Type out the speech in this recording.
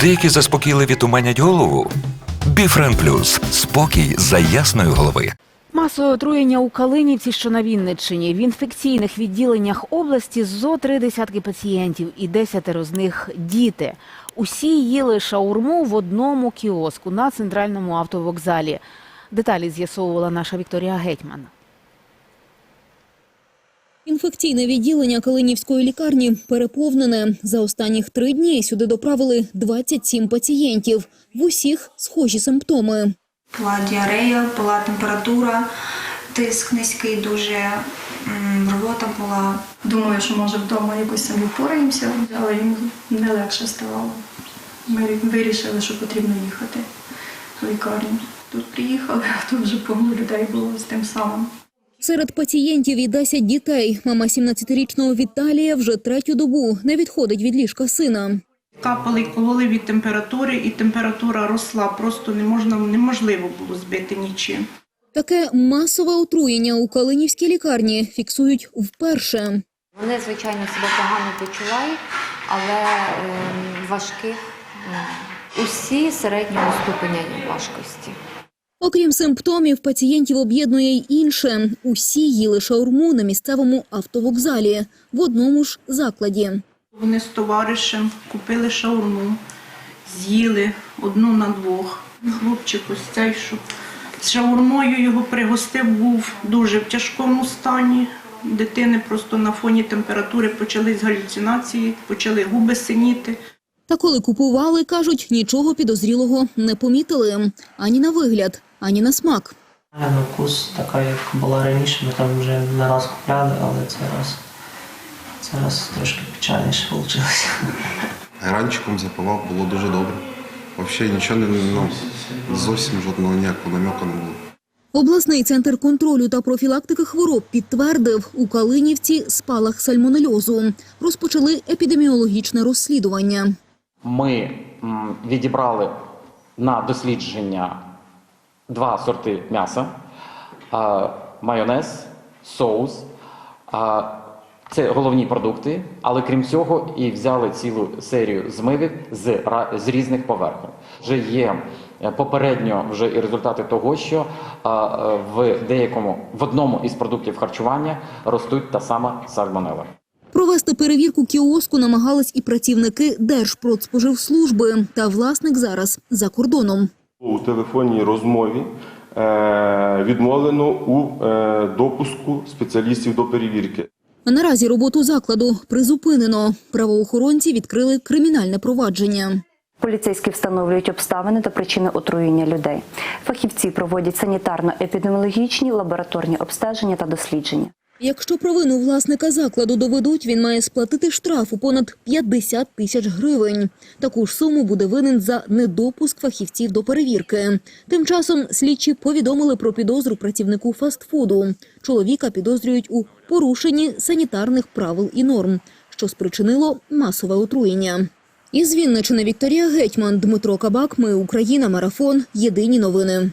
Деякі заспокійливі туманять голову. Біфрен Плюс спокій за ясної голови. Масове отруєння у Калинівці, що на Вінниччині. В інфекційних відділеннях області зо три десятки пацієнтів і десятеро з них діти. Усі їли шаурму в одному кіоску на центральному автовокзалі. Деталі з'ясовувала наша Вікторія Гетьман. Інфекційне відділення Калинівської лікарні переповнене. За останніх три дні сюди доправили 27 пацієнтів. В усіх схожі симптоми. Була діарея, була температура, тиск низький дуже, м, рвота була. Думаю, що може вдома якось самі впораємося, але їм не легше ставало. Ми вирішили, що потрібно їхати в лікарню. Тут приїхали, а тут вже повно людей було з тим самим. Серед пацієнтів і 10 дітей. Мама 17-річного Віталія вже третю добу не відходить від ліжка сина. Капали, кололи від температури, і температура росла. Просто не можна, неможливо було збити нічим. Таке масове отруєння у Калинівській лікарні фіксують вперше. Вони, звичайно, себе погано почувають, але ем, важких. Усі середнього ступеня важкості. Окрім симптомів, пацієнтів об'єднує й інше. Усі їли шаурму на місцевому автовокзалі в одному ж закладі. Вони з товаришем купили шаурму, з'їли одну на двох. Хлопчик ось цей, що з шаурмою його пригостив, був дуже в тяжкому стані. Дитини просто на фоні температури почались галюцинації, почали губи синіти. Та коли купували, кажуть, нічого підозрілого не помітили ані на вигляд, ані на смак. На вкус така, як була раніше, ми там вже не раз купляли, але це раз, це раз трошки печальніше вийшло. Ранчиком запивав, було дуже добре. Взагалі нічого не ну, зовсім жодного ніякого намеку не було. Обласний центр контролю та профілактики хвороб підтвердив, у Калинівці спалах сальмонельозу. Розпочали епідеміологічне розслідування. Ми відібрали на дослідження два сорти м'яса: майонез, соус. Це головні продукти, але крім цього, і взяли цілу серію змивів з, з різних поверхонь. Вже є е, попередньо вже і результати того, що в деякому в одному із продуктів харчування ростуть та сама сальмонела. Провести перевірку кіоску намагались і працівники Держпродспоживслужби. Та власник зараз за кордоном. У телефонній розмові е, відмовлено у е, допуску спеціалістів до перевірки. Наразі роботу закладу призупинено. Правоохоронці відкрили кримінальне провадження. Поліцейські встановлюють обставини та причини отруєння людей. Фахівці проводять санітарно-епідеміологічні лабораторні обстеження та дослідження. Якщо провину власника закладу доведуть, він має сплатити штраф у понад 50 тисяч гривень. Таку ж суму буде винен за недопуск фахівців до перевірки. Тим часом слідчі повідомили про підозру працівнику фастфуду. Чоловіка підозрюють у порушенні санітарних правил і норм, що спричинило масове отруєння. Із Вінничини Вікторія Гетьман, Дмитро Кабак. Ми Україна. Марафон. Єдині новини.